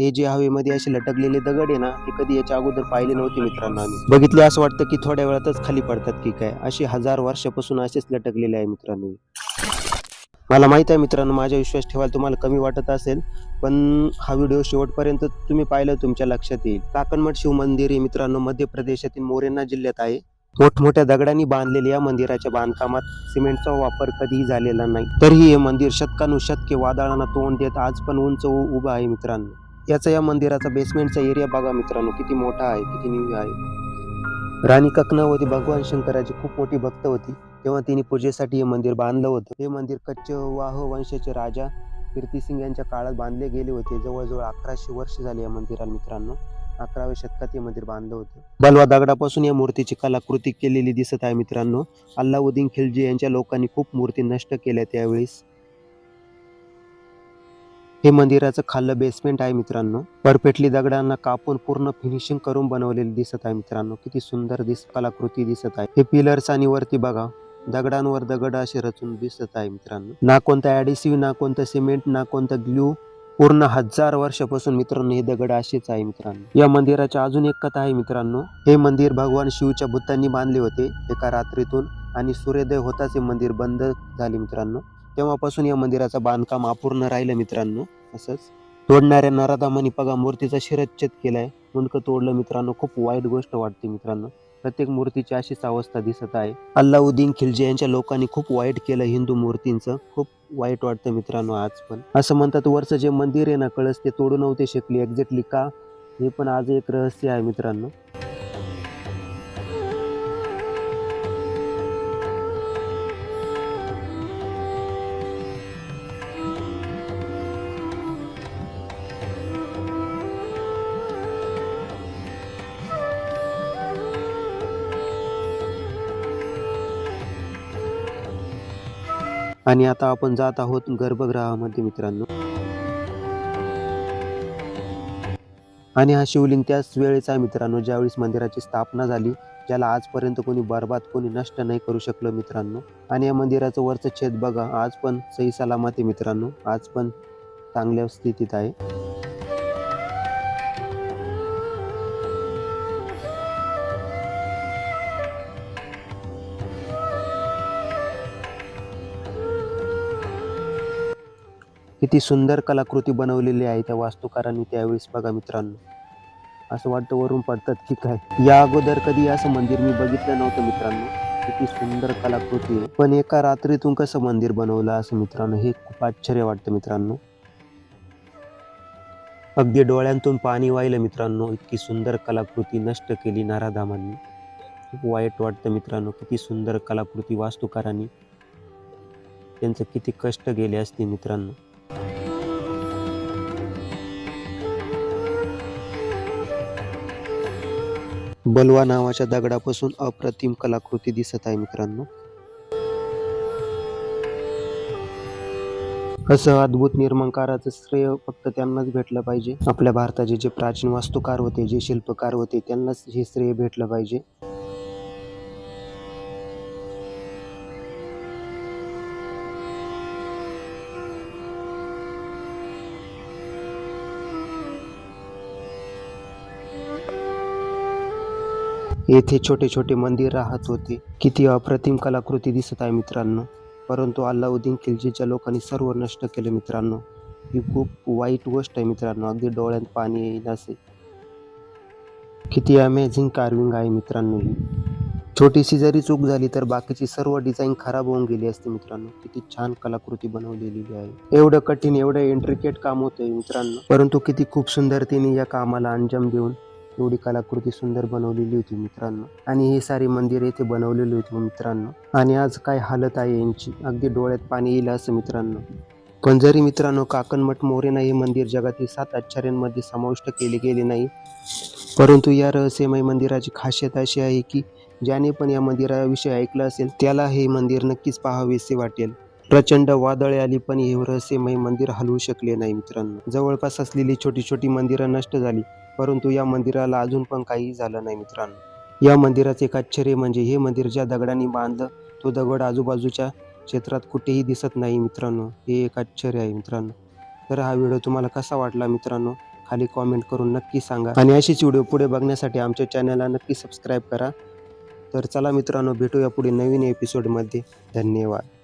हे जे हवेमध्ये असे लटकलेले दगड आहे ना हे कधी याच्या अगोदर पाहिले नव्हते मित्रांनो आम्ही. बघितले असं वाटतं की थोड्या वेळातच खाली पडतात की काय. असे हजार वर्षापासून असेच लटकलेले आहे मित्रांनो मला माहीत आहे मित्रांनो माझा विश्वास ठेवायला तुम्हाला कमी वाटत असेल पण हा व्हिडिओ शेवटपर्यंत तुम्ही पाहिलं तुमच्या लक्षात येईल. काकणमठ शिव मंदिर हे मित्रांनो मध्य प्रदेशातील मोरेना जिल्ह्यात आहे. मोठमोठ्या दगडांनी बांधलेल्या या मंदिराच्या बांधकामात सिमेंटचा वापर कधीही झालेला नाही. तरीही हे मंदिर शतकानुशतके वादळांना तोंड देत आज पण उंच उ- उभं आहे मित्रांनो. याचा या मंदिराचा बेसमेंटचा एरिया बघा मित्रांनो किती मोठा आहे किती निव्य आहे. राणी ककनावती भगवान शंकराची खूप मोठी भक्त होती. तेव्हा तिने पूजेसाठी हे मंदिर बांधलं होतं. हे मंदिर कच्छ वाह वंशाचे राजा कीर्तिसिंग यांच्या काळात बांधले गेले होते. जवळजवळ अकराशे वर्ष झाले या मंदिराला मित्रांनो. अकराव्या शतकात हे मंदिर बांधलं होतं. बलवा दगडापासून या मूर्तीची कलाकृती केलेली दिसत आहे मित्रांनो. अल्लाउद्दीन खिलजी यांच्या लोकांनी खूप मूर्ती नष्ट केल्या त्यावेळेस. हे मंदिराचं खाल्लं बेसमेंट आहे मित्रांनो. परफेक्टली दगडांना कापून पूर्ण फिनिशिंग करून बनवलेले दिसत आहे मित्रांनो. किती सुंदर दिस कलाकृती दिसत आहे. हे पिलर्स आणि वरती बघा दगडांवर दगड असे रचून दिसत आहे मित्रांनो. ना कोणता ऍडिसिव्ह ना कोणतं सिमेंट ना कोणतं ग्लू पूर्ण हजार वर्षापासून मित्रांनो हे दगड असेच आहे मित्रांनो. या मंदिराच्या अजून एक कथा आहे मित्रांनो. हे मंदिर भगवान शिवच्या बुद्धांनी बांधले होते एका रात्रीतून आणि सूर्योदय होताच हे मंदिर बंद झाले मित्रांनो. तेव्हापासून या मंदिराचं बांधकाम अपूर्ण राहिलं मित्रांनो. असंच तोडणाऱ्या नराधामानी बघा मूर्तीचा शिरच्छेद केलाय. मुंडकं तोडलं मित्रांनो खूप वाईट गोष्ट वाटते मित्रांनो. प्रत्येक मूर्तीची अशीच अवस्था दिसत आहे. अल्लाउद्दीन खिलजी यांच्या लोकांनी खूप वाईट केलं हिंदू मूर्तींचं. खूप वाईट वाटतं मित्रांनो आज पण. असं म्हणतात वरचं जे मंदिर आहे ना कळस ते तोडू नव्हते शकली एक्झॅक्टली का? हे पण आज एक रहस्य आहे मित्रांनो. आणि आता आपण जात आहोत गर्भगृहामध्ये मित्रांनो. आणि हा शिवलिंग त्याच वेळेचा आहे मित्रांनो ज्यावेळेस मंदिराची स्थापना झाली ज्याला आजपर्यंत कोणी बर्बाद कोणी नष्ट नाही करू शकलं मित्रांनो. आणि या मंदिराचं वरचं छेद बघा आज पण सही सलामत आहे मित्रांनो आज पण चांगल्या स्थितीत आहे. किती सुंदर कलाकृती बनवलेली आहे त्या वास्तुकारांनी त्यावेळेस बघा मित्रांनो. असं वाटतं वरून पडतात की काय? या अगोदर कधी असं मंदिर मी बघितलं नव्हतं मित्रांनो. किती सुंदर कलाकृती आहे. पण एका रात्रीतून कसं मंदिर बनवलं असं मित्रांनो हे खूप आश्चर्य वाटतं मित्रांनो. अगदी डोळ्यांतून पाणी वाहिलं मित्रांनो इतकी सुंदर कलाकृती नष्ट केली नाराधामांनी. खूप वाईट वाटतं मित्रांनो किती सुंदर कलाकृती वास्तुकारांनी. त्यांचं किती कष्ट गेले असते मित्रांनो. बलवा नावाच्या दगडापासून अप्रतिम कलाकृती दिसत आहे मित्रांनो. असं अद्भुत निर्माणकाराचं श्रेय फक्त त्यांनाच भेटलं पाहिजे. आपल्या भारताचे जे प्राचीन वास्तुकार होते जे शिल्पकार होते त्यांनाच हे श्रेय भेटलं पाहिजे. येथे छोटे छोटे मंदिर राहत होते. किती अप्रतिम कलाकृती दिसत आहे मित्रांनो. परंतु अल्लाउद्दीन खिलजीच्या लोकांनी सर्व नष्ट केले मित्रांनो. ही खूप वाईट गोष्ट आहे मित्रांनो. अगदी डोळ्यात पाणी येईल असे. किती अमेझिंग कार्विंग आहे मित्रांनो ही. छोटीशी जरी चूक झाली तर बाकीची सर्व डिझाईन खराब होऊन गेली असते मित्रांनो. किती छान कलाकृती बनवलेली आहे. एवढं कठीण एवढं इंट्रिकेट काम होतंय मित्रांनो. परंतु किती खूप सुंदरतेने या कामाला अंजाम देऊन एवढी कलाकृती सुंदर बनवलेली होती मित्रांनो. आणि हे सारे मंदिर येथे बनवलेले होते मित्रांनो. आणि आज काय हालत आहे यांची? अगदी डोळ्यात पाणी येईल असं मित्रांनो. पण जरी मित्रांनो काकणमठ मोरेना हे मंदिर जगातील सात आश्चर्यांमध्ये समाविष्ट केले गेले नाही परंतु या रहस्यमय मंदिराची खासियत अशी आहे की ज्याने पण या मंदिराविषयी ऐकलं असेल त्याला हे मंदिर नक्कीच पाहावेसे वाटेल. प्रचंड वादळे आली पण हे रहस्यमय मंदिर हलवू शकले नाही मित्रांनो. जवळपास असलेली छोटी छोटी मंदिरं नष्ट झाली. परंतु या मंदिराला अजून पण काही झालं नाही मित्रांनो. या मंदिराचे एक आश्चर्य म्हणजे हे मंदिर ज्या दगडांनी बांधलं तो दगड आजूबाजूच्या क्षेत्रात कुठेही दिसत नाही मित्रांनो. हे एक आश्चर्य आहे मित्रांनो. तर हा व्हिडिओ तुम्हाला कसा वाटला मित्रांनो? खाली कॉमेंट करून नक्की सांगा. आणि अशीच व्हिडिओ पुढे बघण्यासाठी आमच्या चॅनलला नक्की सबस्क्राईब करा. तर चला मित्रांनो भेटूया पुढे नवीन एपिसोडमध्ये धन्यवाद.